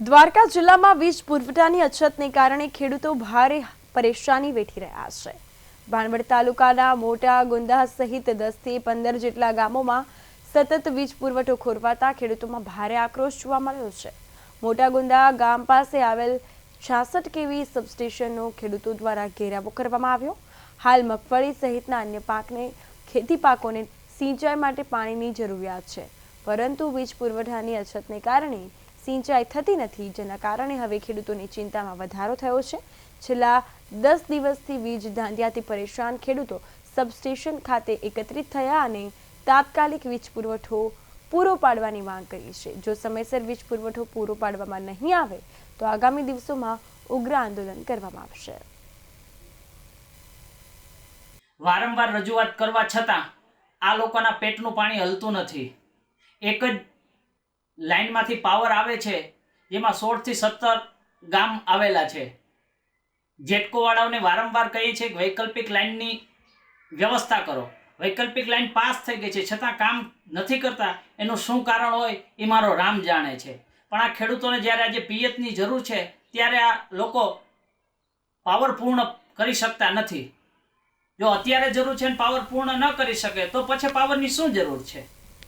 દ્વારકા જિલ્લામાં વીજ પુરવઠાની અછતને કારણે ખેડૂતો ભારે પરેશાની વેઠી રહ્યા છે. ભાણવડ તાલુકાના મોટા ગુંદા સહિત દસથી પંદર જેટલા ગામોમાં સતત વીજ પુરવઠો ખોરવાતા ખેડૂતોમાં ભારે આક્રોશ જોવા મળ્યો છે. મોટા ગુંદા ગામ પાસે આવેલ છાસઠ કેવી સબસ્ટેશનનો ખેડૂતો દ્વારા ઘેરાવો કરવામાં આવ્યો. હાલ મગફળી સહિતના અન્ય પાકને ખેતી પાકોને સિંચાઈ માટે પાણીની જરૂરિયાત છે. પરંતુ વીજ પુરવઠાની અછતને કારણે સિંચાઈ થતી નથી, જેના કારણે હવે ખેડૂતોની ચિંતામાં વધારો થયો છે. છેલ્લા દસ દિવસથી વીજ ધાંધિયાથી પરેશાન ખેડૂતો સબસ્ટેશન ખાતે એકત્રિત થયા અને તાત્કાલિક વીજ પુરવઠો પૂરો પાડવાની માંગ કરી છે. જો સમયસર વીજ પુરવઠો પૂરો પાડવામાં નહીં આવે, તો આગામી દિવસોમાં ઉગ્ર આંદોલન કરવામાં આવશે. વારંવાર રજૂઆત કરવા છતાં આ લોકોના પેટનું પાણી હલતું નથી. એક જ લાઈનમાંથી પાવર આવે છે જેમાં સોળથી સત્તર ગામ આવેલા છે. જેટકોવાળાઓને વારંવાર કહીએ છીએ કે વૈકલ્પિક લાઇનની વ્યવસ્થા કરો. વૈકલ્પિક લાઇન પાસ થઈ ગઈ છે, છતાં કામ નથી કરતા, એનું શું કારણ હોય એ મારો રામ જાણે છે. પણ આ ખેડૂતોને જ્યારે આજે પિયતની જરૂર છે, ત્યારે આ લોકો પાવર પૂર્ણ કરી શકતા નથી. જો અત્યારે જરૂર છે ને પાવર પૂર્ણ ન કરી શકે, તો પછી પાવરની શું જરૂર છે?